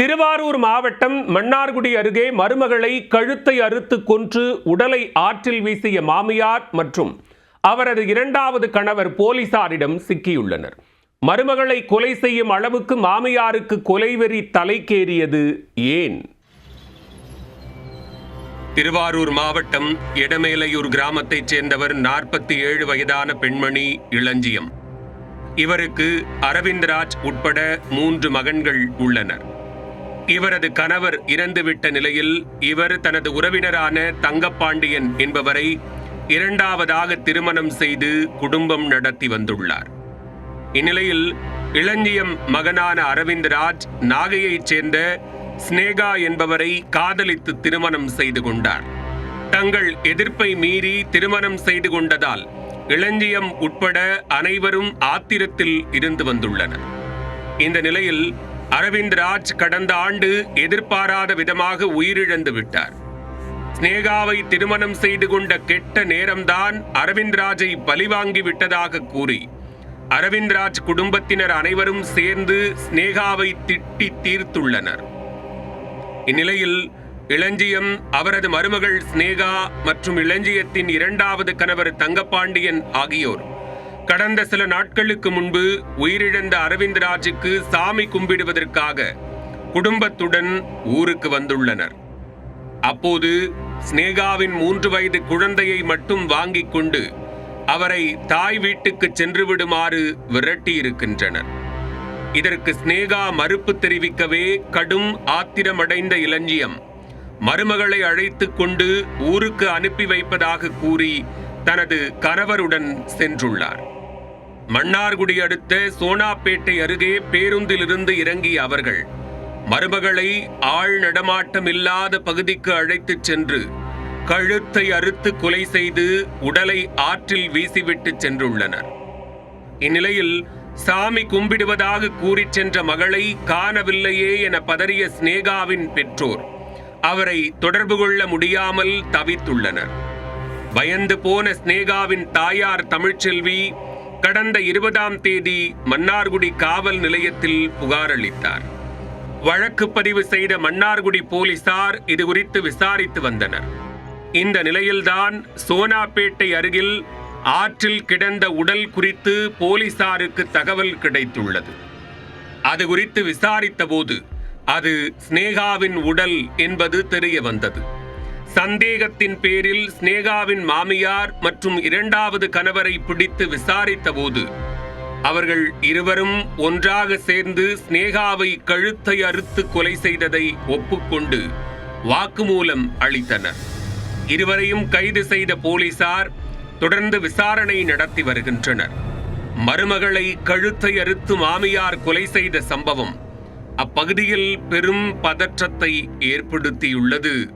திருவாரூர் மாவட்டம் மன்னார்குடி அருகே மருமகளை கழுத்தை அறுத்து கொன்று உடலை ஆற்றில் வீசிய மாமியார் மற்றும் அவரது இரண்டாவது கணவர் போலீசாரிடம் சிக்கியுள்ளனர். மருமகளை கொலை செய்யும் அளவுக்கு மாமியாருக்கு கொலைவெறி தலைக்கேறியது ஏன்? திருவாரூர் மாவட்டம் எடமேலையூர் கிராமத்தைச் சேர்ந்தவர் நாற்பத்தி ஏழு வயதான பெண்மணி இளஞ்சியம். இவருக்கு அரவிந்த்ராஜ் உட்பட மூன்று மகன்கள் உள்ளனர். இவரது கணவர் இறந்துவிட்ட நிலையில் இவர் தனது உறவினரான தங்கப்பாண்டியன் என்பவரை இரண்டாவதாக திருமணம் செய்து குடும்பம் நடத்தி வந்துள்ளார். இந்நிலையில் இளஞ்சியம் மகனான அரவிந்த் ராஜ் நாகையைச் சேர்ந்த ஸ்னேகா என்பவரை காதலித்து திருமணம் செய்து கொண்டார். தங்கள் எதிர்ப்பை மீறி திருமணம் செய்து கொண்டதால் இளஞ்சியம் உட்பட அனைவரும் ஆத்திரத்தில் இருந்து வந்துள்ளனர். இந்த நிலையில் அரவிந்த் ராஜ் கடந்த ஆண்டு எதிர்பாராத விதமாக உயிரிழந்து விட்டார். ஸ்னேகாவை திருமணம் செய்து கொண்ட கெட்ட நேரம்தான் அரவிந்த் ராஜை பலிவாங்கி விட்டதாக கூறி அரவிந்த் ராஜ் குடும்பத்தினர் அனைவரும் சேர்ந்து ஸ்னேகாவை திட்டி தீர்த்துள்ளனர். இந்நிலையில் இளஞ்சியம் அவரது மருமகள் ஸ்னேகா மற்றும் இளஞ்சியத்தின் இரண்டாவது கணவர் தங்கப்பாண்டியன் ஆகியோர் கடந்த சில நாட்களுக்கு முன்பு உயிரிழந்த அரவிந்த் ராஜுக்கு சாமி கும்பிடுவதற்காக குடும்பத்துடன் ஊருக்கு வந்துள்ளனர். அப்போது ஸ்னேகாவின் மூன்று வயது குழந்தையை மட்டும் வாங்கிக் கொண்டு அவரை தாய் வீட்டுக்கு சென்று விடுமாறு விரட்டியிருக்கின்றனர். இதற்கு ஸ்னேகா மறுப்பு தெரிவிக்கவே கடும் ஆத்திரமடைந்த இளஞ்சியம் மருமகளை அழைத்து கொண்டு ஊருக்கு அனுப்பி வைப்பதாக கூறி தனது கணவருடன் சென்றுள்ளார். மன்னார்குடி அடுத்த சோனாப்பேட்டை அருகே பேருந்திலிருந்து இறங்கிய அவர்கள் மருமகளை ஆள் நடமாட்டம் இல்லாத பகுதிக்கு அழைத்துச் சென்று கழுத்தை அறுத்து கொலை செய்து உடலை ஆற்றில் வீசிவிட்டு சென்றுள்ளனர். இந்நிலையில் சாமி கும்பிடுவதாக கூறிச் சென்ற மகளை காணவில்லையே என பதறிய ஸ்னேகாவின் பெற்றோர் அவரை தொடர்பு கொள்ள முடியாமல் தவித்துள்ளனர். பயந்து போன ஸ்னேகாவின் தாயார் தமிழ்ச்செல்வி கடந்த இருபதாம் தேதி மன்னார்குடி காவல் நிலையத்தில் புகார் அளித்தார். வழக்கு பதிவு செய்த மன்னார்குடி போலீசார் இது குறித்து விசாரித்து வந்தனர். இந்த நிலையில்தான் சோனாப்பேட்டை அருகில் ஆற்றில் கிடந்த உடல் குறித்து போலீசாருக்கு தகவல் கிடைத்துள்ளது. அது குறித்து விசாரித்த போது அது ஸ்னேகாவின் உடல் என்பது தெரிய வந்தது. சந்தேகத்தின் பேரில் ஸ்னேகாவின் மாமியார் மற்றும் இரண்டாவது கணவரை பிடித்து விசாரித்த போது அவர்கள் இருவரும் ஒன்றாக சேர்ந்து ஸ்னேகாவை கழுத்தை அறுத்து கொலை செய்ததை ஒப்புக்கொண்டு வாக்குமூலம் அளித்தனர். இருவரையும் கைது செய்த போலீசார் தொடர்ந்து விசாரணை நடத்தி வருகின்றனர். மருமகளை கழுத்தை அறுத்து மாமியார் கொலை செய்த சம்பவம் அப்பகுதியில் பெரும் பதற்றத்தை ஏற்படுத்தியுள்ளது.